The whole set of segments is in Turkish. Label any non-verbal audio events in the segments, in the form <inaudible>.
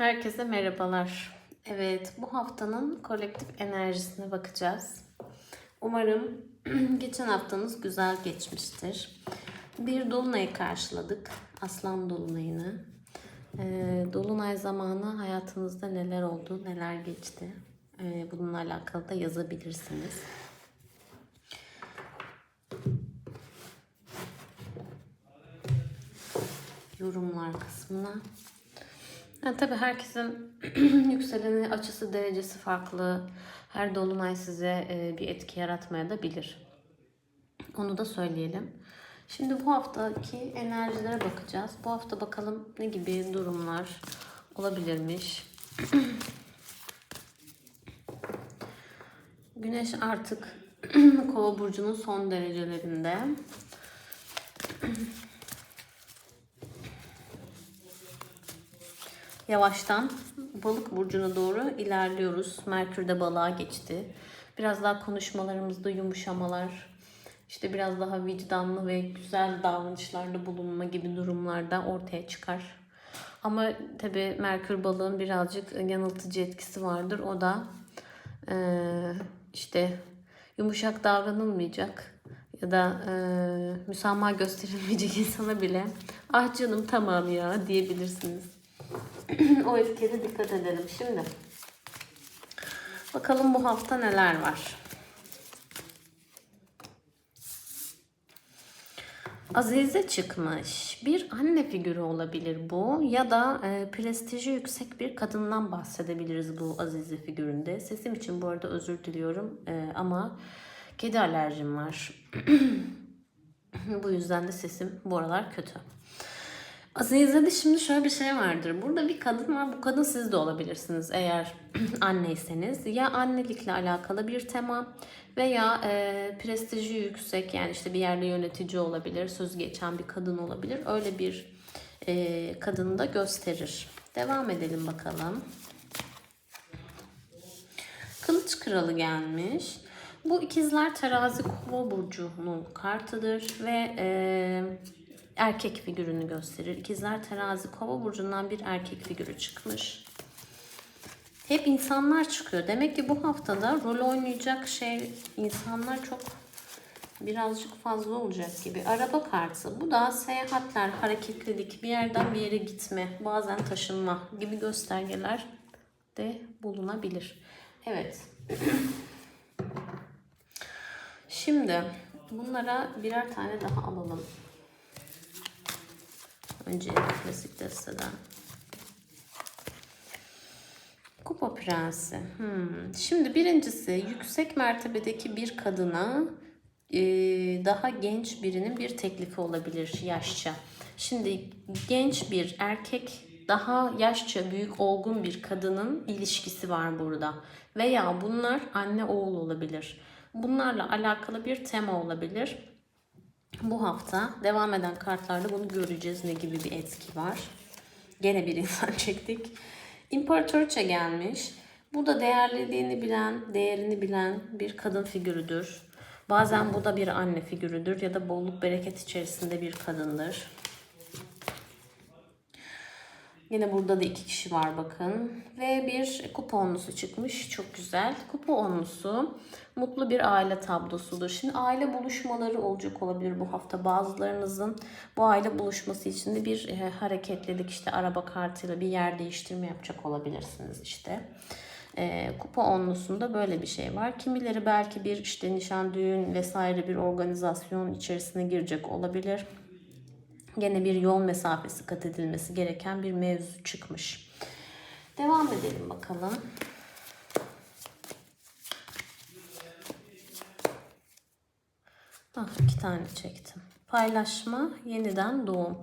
Herkese merhabalar. Evet, bu haftanın kolektif enerjisine bakacağız. Umarım <clears throat> geçen haftanız güzel geçmiştir. Bir dolunayı karşıladık. Aslan dolunayını. Ee, dolunay zamanı hayatınızda neler oldu, neler geçti? Ee, bununla alakalı da yazabilirsiniz. Yorumlar kısmına. Yani tabii herkesin <clears throat> yükseleni, açısı, derecesi farklı. Her dolunay size e, bir etki yaratmaya da bilir. Onu da söyleyelim. Şimdi bu haftaki enerjilere bakacağız. Bu hafta bakalım ne gibi durumlar olabilirmiş. <clears throat> Güneş artık <clears throat> Kova burcunun son derecelerinde. Yavaştan balık burcuna doğru ilerliyoruz. Merkür de balığa geçti. Biraz daha konuşmalarımızda yumuşamalar, işte biraz daha vicdanlı ve güzel davranışlarda bulunma gibi durumlarda ortaya çıkar. Ama tabi Merkür balığın birazcık yanıltıcı etkisi vardır. O da eee, işte yumuşak davranılmayacak ya da eee müsamaha gösterilmeyecek <laughs> insana bile ah canım tamam ya diyebilirsiniz. <clears throat> o etkiye de dikkat edelim. Şimdi bakalım bu hafta neler var. Azize çıkmış. Bir anne figürü olabilir bu ya da e, prestiji yüksek bir kadından bahsedebiliriz bu Azize figüründe. Sesim için bu arada özür diliyorum E, ama kedi alerjim var. <clears throat> bu yüzden de sesim bu aralar kötü. Azize'de şimdi şöyle bir şey vardır. Burada bir kadın var. Bu kadın siz de olabilirsiniz eğer <clears throat> anneyseniz. Ya annelikle alakalı bir tema veya e, prestiji yüksek yani işte bir yerde yönetici olabilir, söz geçen bir kadın olabilir. Öyle bir e, kadını da gösterir. Devam edelim bakalım. Kılıç kralı gelmiş. Bu ikizler terazi kova burcunun kartıdır ve e, erkek figürünü gösterir. İkizler terazi kova burcundan bir erkek figürü çıkmış. Hep insanlar çıkıyor. Demek ki bu haftada rol oynayacak şey insanlar çok birazcık fazla olacak gibi. Araba kartı. Bu da seyahatler, hareketlilik, bir yerden bir yere gitme, bazen taşınma gibi göstergeler de bulunabilir. Evet. <clears throat> Şimdi bunlara birer tane daha alalım. Önce klasik desteden. Kupa Prensi. Hmm. Şimdi birincisi yüksek mertebedeki bir kadına e, daha genç birinin bir teklifi olabilir yaşça. Şimdi genç bir erkek daha yaşça büyük olgun bir kadının ilişkisi var burada. Veya bunlar anne oğul olabilir. Bunlarla alakalı bir tema olabilir. Bu hafta devam eden kartlarda bunu göreceğiz ne gibi bir etki var. Gene bir <laughs> insan çektik. İmparatoriçe gelmiş. Bu da değerlediğini bilen, değerini bilen bir kadın figürüdür. Bazen bu da bir anne figürüdür ya da bolluk bereket içerisinde bir kadındır. Yine burada da iki kişi var bakın. Ve bir kupa onlusu çıkmış. Çok güzel. Kupa onlusu mutlu bir aile tablosudur. Şimdi aile buluşmaları olacak olabilir bu hafta. Bazılarınızın bu aile buluşması için de bir e, hareketlilik işte araba kartıyla bir yer değiştirme yapacak olabilirsiniz işte. E, kupa onlusunda böyle bir şey var. Kimileri belki bir işte nişan, düğün vesaire bir organizasyon içerisine girecek olabilir. Gene bir yol mesafesi kat edilmesi gereken bir mevzu çıkmış. Devam edelim bakalım. Ah iki tane çektim. Paylaşma, yeniden doğum.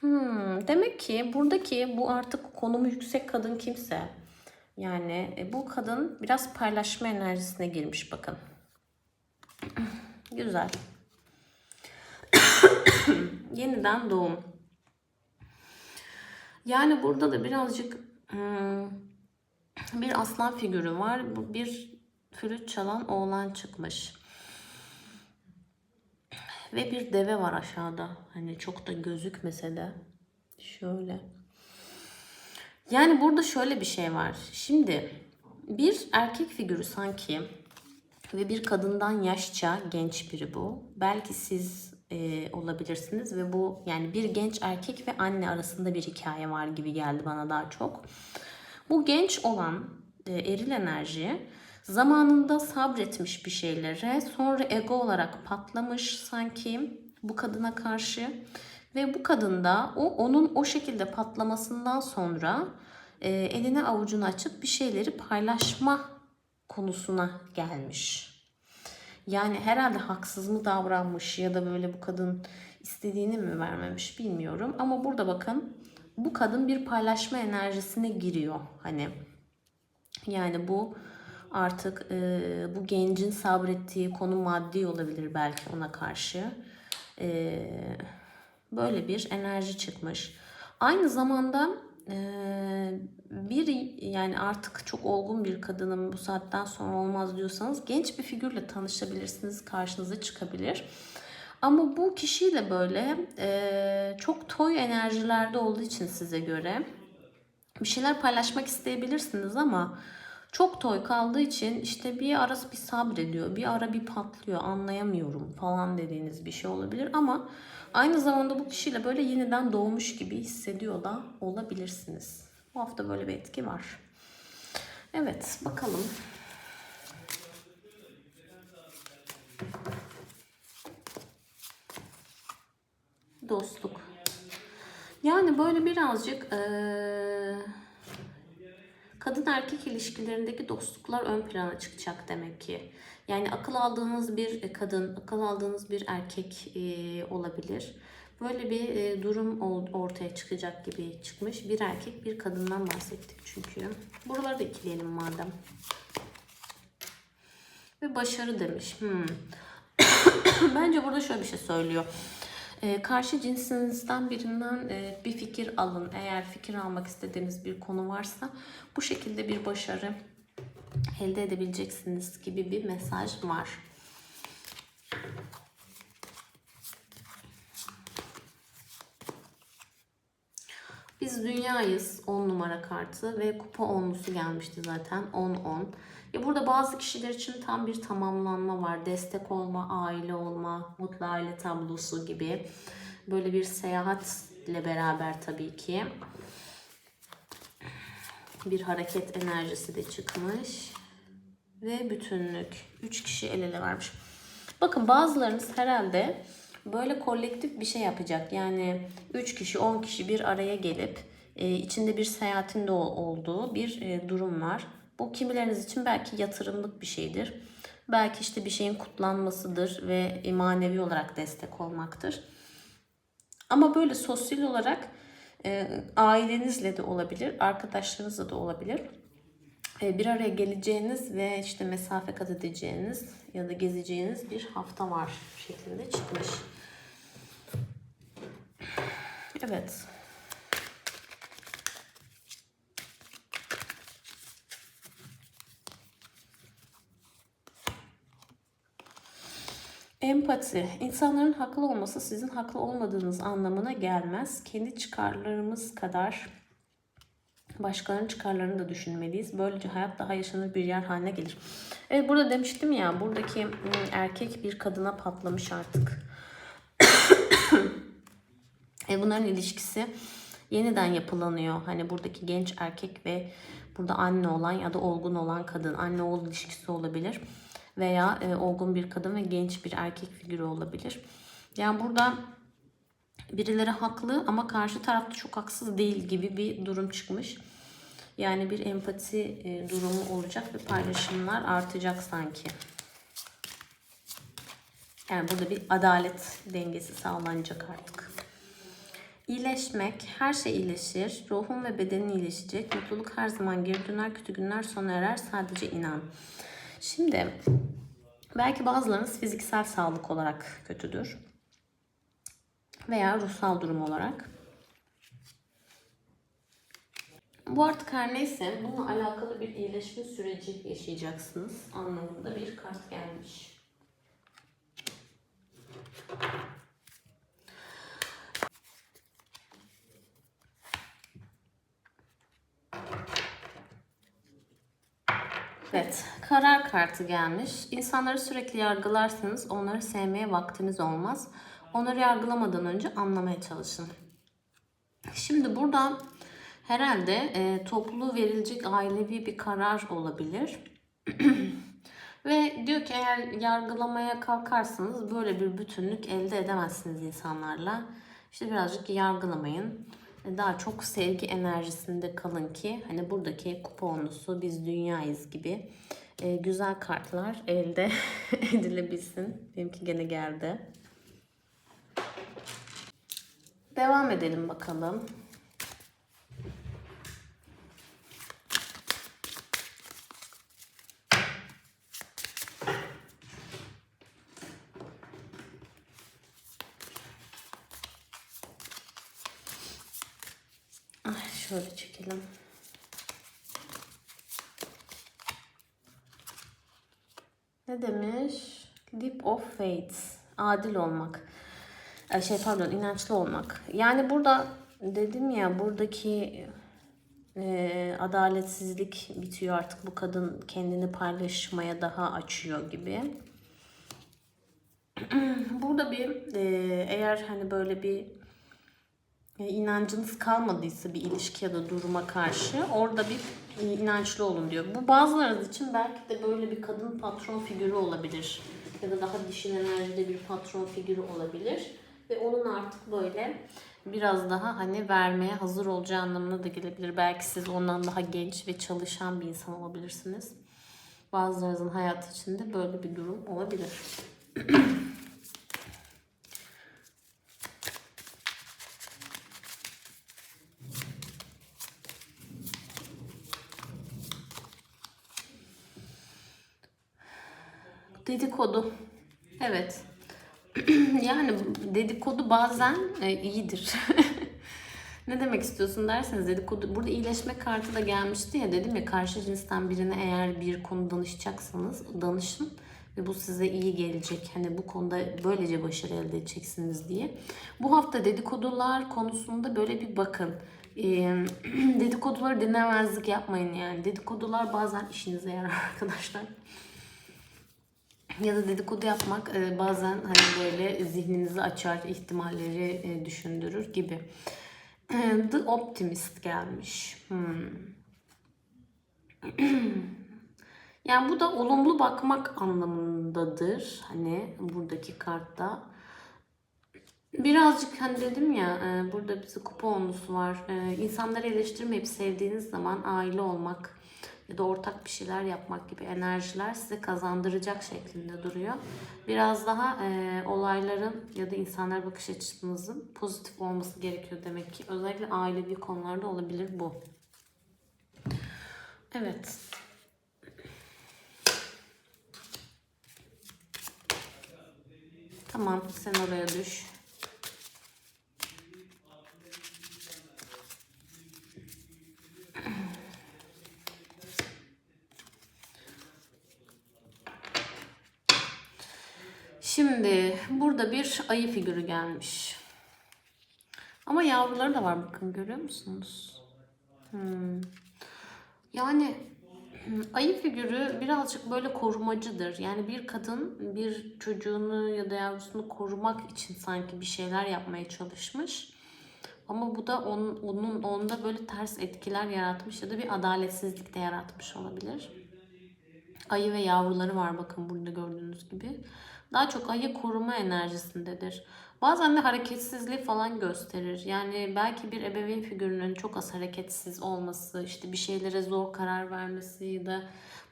Hmm, demek ki buradaki bu artık konumu yüksek kadın kimse yani e, bu kadın biraz paylaşma enerjisine girmiş bakın. <clears throat> Güzel. Yeniden doğum. Yani burada da birazcık hmm, bir aslan figürü var. Bir flüt çalan oğlan çıkmış. Ve bir deve var aşağıda. Hani çok da gözükmese de. Şöyle. Yani burada şöyle bir şey var. Şimdi bir erkek figürü sanki ve bir kadından yaşça genç biri bu. Belki siz e, olabilirsiniz ve bu yani bir genç erkek ve anne arasında bir hikaye var gibi geldi bana daha çok. Bu genç olan e, eril enerji zamanında sabretmiş bir şeylere sonra ego olarak patlamış sanki bu kadına karşı ve bu kadın da o onun o şekilde patlamasından sonra e, eline avucunu açıp bir şeyleri paylaşma konusuna gelmiş. Yani herhalde haksız mı davranmış ya da böyle bu kadın istediğini mi vermemiş bilmiyorum. Ama burada bakın bu kadın bir paylaşma enerjisine giriyor. Hani yani bu artık e, bu gencin sabrettiği konu maddi olabilir belki ona karşı. E, böyle bir enerji çıkmış. Aynı zamanda e, bir yani artık çok olgun bir kadının bu saatten sonra olmaz diyorsanız genç bir figürle tanışabilirsiniz. Karşınıza çıkabilir. Ama bu kişiyle böyle e, çok toy enerjilerde olduğu için size göre bir şeyler paylaşmak isteyebilirsiniz ama çok toy kaldığı için işte bir ara bir sabrediyor, bir ara bir patlıyor, anlayamıyorum falan dediğiniz bir şey olabilir ama aynı zamanda bu kişiyle böyle yeniden doğmuş gibi hissediyor da olabilirsiniz. Bu hafta böyle bir etki var. Evet, bakalım. Dostluk. Yani böyle birazcık eee, kadın erkek ilişkilerindeki dostluklar ön plana çıkacak demek ki. Yani akıl aldığınız bir kadın, akıl aldığınız bir erkek eee, olabilir. Böyle bir eee, durum ortaya çıkacak gibi çıkmış. Bir erkek bir kadından bahsettik çünkü. Buraları da ikileyelim madem. Ve başarı demiş. Hmm. <coughs> Bence burada şöyle bir şey söylüyor. Ee, karşı cinsinizden birinden e, bir fikir alın. Eğer fikir almak istediğiniz bir konu varsa bu şekilde bir başarı elde edebileceksiniz gibi bir mesaj var. Biz dünyayız 10 numara kartı ve kupa onlusu gelmişti zaten 10-10. Ya burada bazı kişiler için tam bir tamamlanma var. Destek olma, aile olma, mutlu aile tablosu gibi. Böyle bir seyahatle beraber tabii ki. Bir hareket enerjisi de çıkmış. Ve bütünlük. 3 kişi el ele vermiş. Bakın bazılarınız herhalde böyle kolektif bir şey yapacak. Yani 3 kişi 10 kişi bir araya gelip e, içinde bir seyahatin de ol- olduğu bir e, durum var. Bu kimileriniz için belki yatırımlık bir şeydir. Belki işte bir şeyin kutlanmasıdır ve e, manevi olarak destek olmaktır. Ama böyle sosyal olarak e, ailenizle de olabilir, arkadaşlarınızla da olabilir. E, bir araya geleceğiniz ve işte mesafe kat edeceğiniz ya da gezeceğiniz bir hafta var şeklinde çıkmış. Evet. Empati. İnsanların haklı olması sizin haklı olmadığınız anlamına gelmez. Kendi çıkarlarımız kadar başkalarının çıkarlarını da düşünmeliyiz. Böylece hayat daha yaşanır bir yer haline gelir. Evet burada demiştim ya buradaki hmm, erkek bir kadına patlamış artık. <coughs> e, bunların ilişkisi yeniden yapılanıyor. Hani buradaki genç erkek ve burada anne olan ya da olgun olan kadın. Anne oğul ilişkisi olabilir. Veya e, olgun bir kadın ve genç bir erkek figürü olabilir. Yani burada birileri haklı ama karşı tarafta çok haksız değil gibi bir durum çıkmış. Yani bir empati e, durumu olacak ve paylaşımlar artacak sanki. Yani burada bir adalet dengesi sağlanacak artık. İyileşmek, her şey iyileşir. Ruhun ve bedenin iyileşecek. Mutluluk her zaman geri döner, kötü günler sona erer. Sadece inan. Şimdi belki bazılarınız fiziksel sağlık olarak kötüdür. Veya ruhsal durum olarak. Bu artık her neyse bununla alakalı bir iyileşme süreci yaşayacaksınız anlamında bir kart gelmiş. Evet, karar kartı gelmiş. İnsanları sürekli yargılarsanız onları sevmeye vaktiniz olmaz. Onları yargılamadan önce anlamaya çalışın. Şimdi burada herhalde e, toplu verilecek ailevi bir karar olabilir. <clears throat> Ve diyor ki eğer yargılamaya kalkarsanız böyle bir bütünlük elde edemezsiniz insanlarla. İşte birazcık yargılamayın. Daha çok sevgi enerjisinde kalın ki hani buradaki kuponlusu biz dünyayız gibi e, güzel kartlar elde <laughs> edilebilsin. Benimki gene geldi. Devam edelim bakalım. Demiş? Leap of Faith. Adil olmak. Şey pardon inançlı olmak. Yani burada dedim ya buradaki e, adaletsizlik bitiyor artık bu kadın kendini paylaşmaya daha açıyor gibi. <clears throat> Burada bir e, eğer hani böyle bir e, inancınız kalmadıysa bir ilişki ya da duruma karşı orada bir inançlı olun diyor. Bu bazılarınız için belki de böyle bir kadın patron figürü olabilir. Ya da daha dişil enerjide bir patron figürü olabilir. Ve onun artık böyle biraz daha hani vermeye hazır olacağı anlamına da gelebilir. Belki siz ondan daha genç ve çalışan bir insan olabilirsiniz. Bazılarınızın hayatı içinde böyle bir durum olabilir. <clears throat> Dedikodu. Evet. <clears throat> yani dedikodu bazen e, iyidir. <laughs> ne demek istiyorsun derseniz dedikodu. Burada iyileşme kartı da gelmişti ya dedim ya karşı cinsten birine eğer bir konu danışacaksanız danışın ve bu size iyi gelecek. Hani bu konuda böylece başarı elde edeceksiniz diye. Bu hafta dedikodular konusunda böyle bir bakın. Ee, <clears throat> dedikoduları dinlemezlik yapmayın yani. Dedikodular bazen işinize yarar <laughs> arkadaşlar ya da dedikodu yapmak e, bazen hani böyle zihninizi açar, ihtimalleri e, düşündürür gibi. <clears throat> The Optimist gelmiş. Hmm. <clears throat> yani bu da olumlu bakmak anlamındadır. Hani buradaki kartta. Birazcık hani dedim ya e, burada bize kuponlusu var. E, insanları eleştirmeyip sevdiğiniz zaman aile olmak ya da ortak bir şeyler yapmak gibi enerjiler size kazandıracak şeklinde duruyor. Biraz daha e, olayların ya da insanlar bakış açınızın pozitif olması gerekiyor demek ki. Özellikle ailevi konularda olabilir bu. Evet. Tamam sen oraya düş. Şimdi burada bir ayı figürü gelmiş. Ama yavruları da var bakın görüyor musunuz? Hmm. Yani ayı figürü birazcık böyle korumacıdır. Yani bir kadın bir çocuğunu ya da yavrusunu korumak için sanki bir şeyler yapmaya çalışmış. Ama bu da onun, onun onda böyle ters etkiler yaratmış ya da bir adaletsizlik de yaratmış olabilir. Ayı ve yavruları var bakın burada gördüğünüz gibi daha çok ayı koruma enerjisindedir. Bazen de hareketsizliği falan gösterir. Yani belki bir ebeveyn figürünün çok az hareketsiz olması, işte bir şeylere zor karar vermesi ya da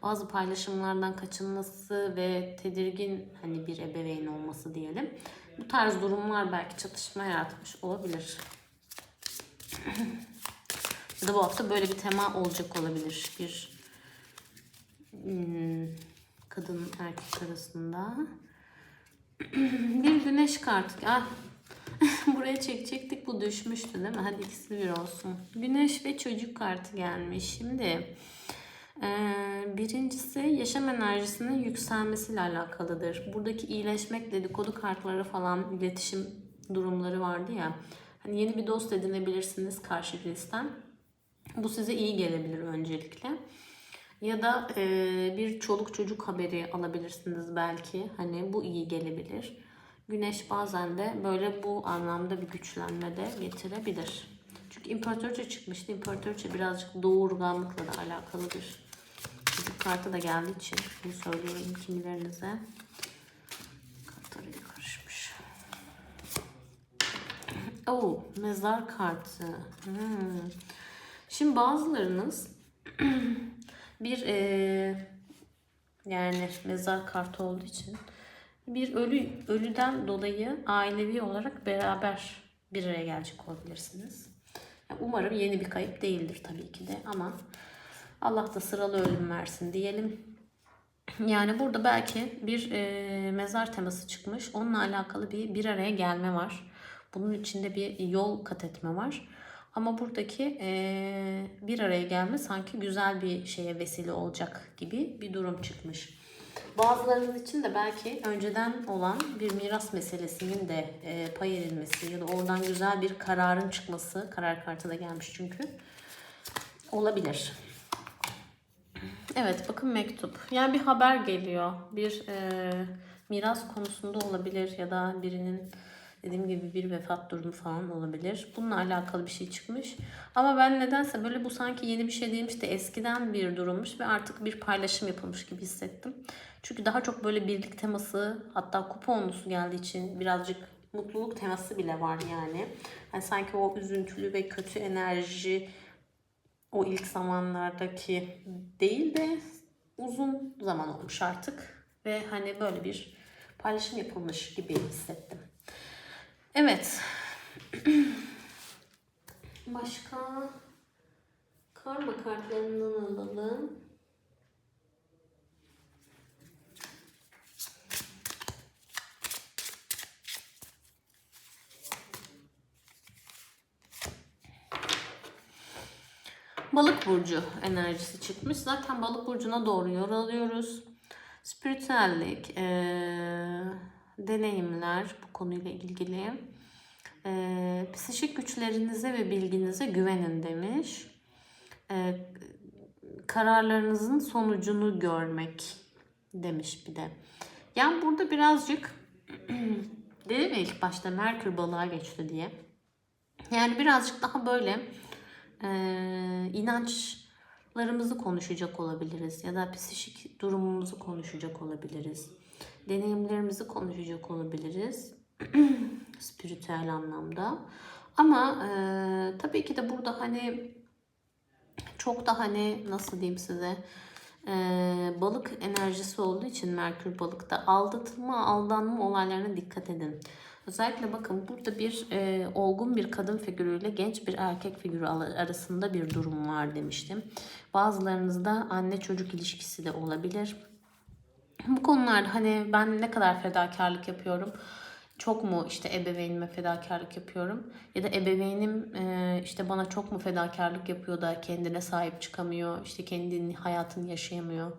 bazı paylaşımlardan kaçınması ve tedirgin hani bir ebeveyn olması diyelim. Bu tarz durumlar belki çatışma yaratmış olabilir. ya da bu hafta böyle bir tema olacak olabilir. Bir hmm, kadın erkek arasında. <clears throat> bir güneş kartı. Ah. <laughs> Buraya çekecektik bu düşmüştü değil mi? Hadi ikisi bir olsun. Güneş ve çocuk kartı gelmiş. Şimdi birincisi yaşam enerjisinin yükselmesiyle alakalıdır. Buradaki iyileşmek dedikodu kartları falan iletişim durumları vardı ya. Hani yeni bir dost edinebilirsiniz karşı cinsten. Bu size iyi gelebilir öncelikle. Ya da e, bir çoluk çocuk haberi alabilirsiniz belki. Hani bu iyi gelebilir. Güneş bazen de böyle bu anlamda bir güçlenme de getirebilir. Çünkü imparatorça çıkmıştı. İmparatorça birazcık doğurganlıkla da alakalı bir çocuk kartı da geldiği için bunu söylüyorum kimilerinize. Kartlar iyi karışmış. Oo, mezar kartı. Hmm. Şimdi bazılarınız <clears throat> bir eee, yani mezar kartı olduğu için bir ölü ölüden dolayı ailevi olarak beraber bir araya gelecek olabilirsiniz. Umarım yeni bir kayıp değildir tabii ki de ama Allah da sıralı ölüm versin diyelim. Yani burada belki bir e, mezar teması çıkmış. Onunla alakalı bir bir araya gelme var. Bunun içinde bir yol kat etme var. Ama buradaki e, bir araya gelme sanki güzel bir şeye vesile olacak gibi bir durum çıkmış. Bazılarınız için de belki önceden olan bir miras meselesinin de e, pay edilmesi ya da oradan güzel bir kararın çıkması, karar kartı da gelmiş çünkü, olabilir. Evet bakın mektup. Yani bir haber geliyor. Bir e, miras konusunda olabilir ya da birinin dediğim gibi bir vefat durumu falan olabilir. Bununla alakalı bir şey çıkmış. Ama ben nedense böyle bu sanki yeni bir şey değilmiş de eskiden bir durummuş ve artık bir paylaşım yapılmış gibi hissettim. Çünkü daha çok böyle birlik teması hatta kuponlusu geldiği için birazcık mutluluk teması bile var yani. yani sanki o üzüntülü ve kötü enerji o ilk zamanlardaki değil de uzun zaman olmuş artık. Ve hani böyle bir paylaşım yapılmış gibi hissettim. Evet. Başka karma kartlarından alalım. Balık burcu enerjisi çıkmış. Zaten balık burcuna doğru yol alıyoruz. Spiritüellik, eee, deneyimler bu konuyla ilgili. Eee, psikik güçlerinize ve bilginize güvenin demiş. Eee, kararlarınızın sonucunu görmek demiş bir de. Yani burada birazcık <clears throat> dedim ya ilk başta Merkür balığa geçti diye. Yani birazcık daha böyle e, inançlarımızı konuşacak olabiliriz ya da psikik durumumuzu konuşacak olabiliriz. Deneyimlerimizi konuşacak olabiliriz. <clears throat> Spiritüel anlamda. Ama e, tabii ki de burada hani çok da hani nasıl diyeyim size e, balık enerjisi olduğu için Merkür balıkta aldatılma, aldanma olaylarına dikkat edin. Özellikle bakın burada bir e, olgun bir kadın figürüyle genç bir erkek figürü arasında bir durum var demiştim. Bazılarınızda anne çocuk ilişkisi de olabilir. Bu konularda hani ben ne kadar fedakarlık yapıyorum? Çok mu işte ebeveynime fedakarlık yapıyorum? Ya da ebeveynim e, işte bana çok mu fedakarlık yapıyor da kendine sahip çıkamıyor, işte kendini hayatını yaşayamıyor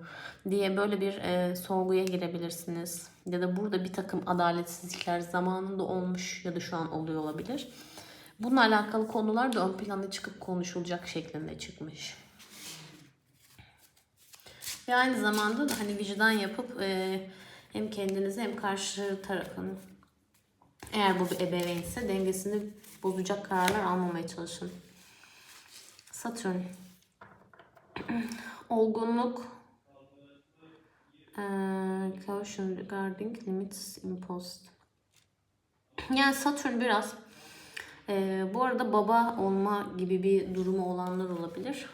diye böyle bir e, sorguya girebilirsiniz. Ya da burada bir takım adaletsizlikler zamanında olmuş ya da şu an oluyor olabilir. Bununla alakalı konular da ön plana çıkıp konuşulacak şeklinde çıkmış. Ve aynı zamanda da hani vicdan yapıp e, hem kendinizi hem karşı tarafın eğer bu bir ebeveynse dengesini bozacak kararlar almamaya çalışın. Satürn. <clears throat> Olgunluk. Ee, caution regarding limits imposed. Yani Satürn biraz e, bu arada baba olma gibi bir durumu olanlar olabilir.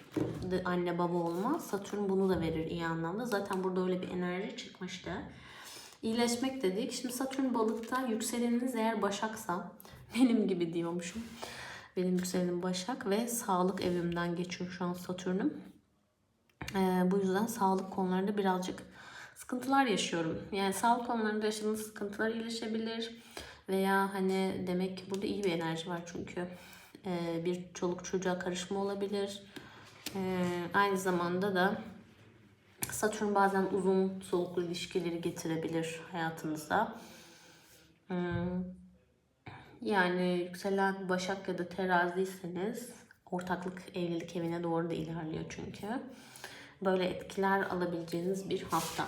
De, anne baba olma. Satürn bunu da verir iyi anlamda. Zaten burada öyle bir enerji çıkmıştı. İyileşmek dedik. Şimdi Satürn balıkta yükseleniniz eğer başaksa <laughs> benim gibi diyormuşum. Benim yükselenim başak ve sağlık evimden geçiyor şu an Satürn'üm. Ee, bu yüzden sağlık konularında birazcık sıkıntılar yaşıyorum. Yani sağlık konularında yaşadığınız sıkıntılar iyileşebilir. Veya hani demek ki burada iyi bir enerji var çünkü. Ee, bir çoluk çocuğa karışma olabilir. Ee, aynı zamanda da Satürn bazen uzun soluklu ilişkileri getirebilir hayatınıza. Hmm. Yani yükselen Başak ya da Teraziyseniz ortaklık evlilik evine doğru da ilerliyor çünkü. böyle etkiler alabileceğiniz bir hafta.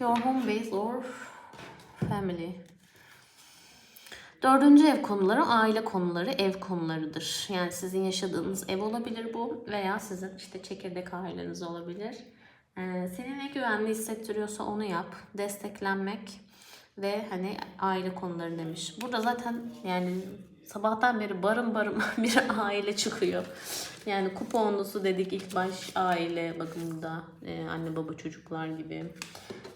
Your home base or family. Dördüncü ev konuları aile konuları, ev konularıdır. Yani sizin yaşadığınız ev olabilir bu veya sizin işte çekirdek aileniz olabilir. Ee, seni ne güvenli hissettiriyorsa onu yap. Desteklenmek ve hani aile konuları demiş. Burada zaten yani sabahtan beri barın barın <laughs> bir aile çıkıyor. Yani kuponlusu dedik ilk baş aile bakımında e, anne baba çocuklar gibi.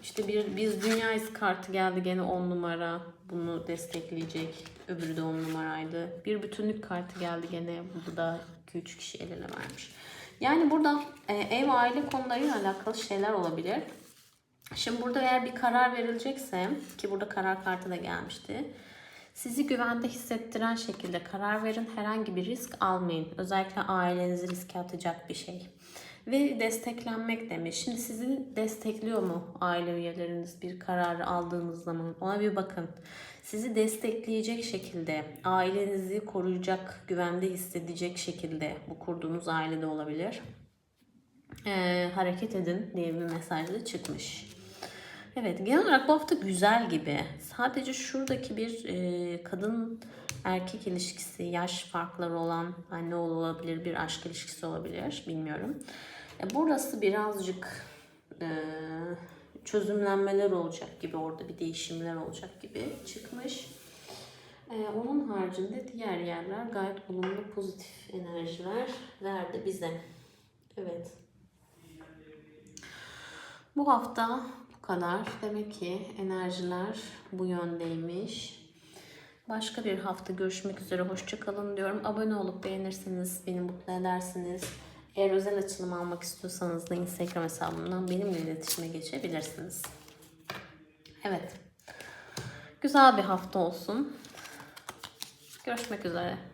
İşte bir biz dünya iz kartı geldi gene 10 numara bunu destekleyecek. Öbürü de 10 numaraydı. Bir bütünlük kartı geldi gene bu da 2-3 kişi el ele vermiş. Yani burada e, ev aile konularıyla alakalı şeyler olabilir. Şimdi burada eğer bir karar verilecekse ki burada karar kartı da gelmişti. Sizi güvende hissettiren şekilde karar verin. Herhangi bir risk almayın. Özellikle ailenizi riske atacak bir şey. Ve desteklenmek demiş. Şimdi sizi destekliyor mu aile üyeleriniz bir kararı aldığınız zaman? Ona bir bakın. Sizi destekleyecek şekilde, ailenizi koruyacak, güvende hissedecek şekilde bu kurduğunuz ailede olabilir. Ee, hareket edin diye bir mesaj da çıkmış. Evet genel olarak bu hafta güzel gibi. Sadece şuradaki bir e, kadın erkek ilişkisi, yaş farkları olan anne oğlu olabilir, bir aşk ilişkisi olabilir bilmiyorum. E, burası birazcık e, çözümlenmeler olacak gibi orada bir değişimler olacak gibi çıkmış. E, onun haricinde diğer yerler gayet olumlu pozitif enerjiler verdi bize. Evet. Bu hafta bu kadar. Demek ki enerjiler bu yöndeymiş. Başka bir hafta görüşmek üzere. Hoşçakalın diyorum. Abone olup beğenirseniz beni mutlu edersiniz. Eğer özel açılım almak istiyorsanız da Instagram hesabımdan benimle iletişime geçebilirsiniz. Evet. Güzel bir hafta olsun. Görüşmek üzere.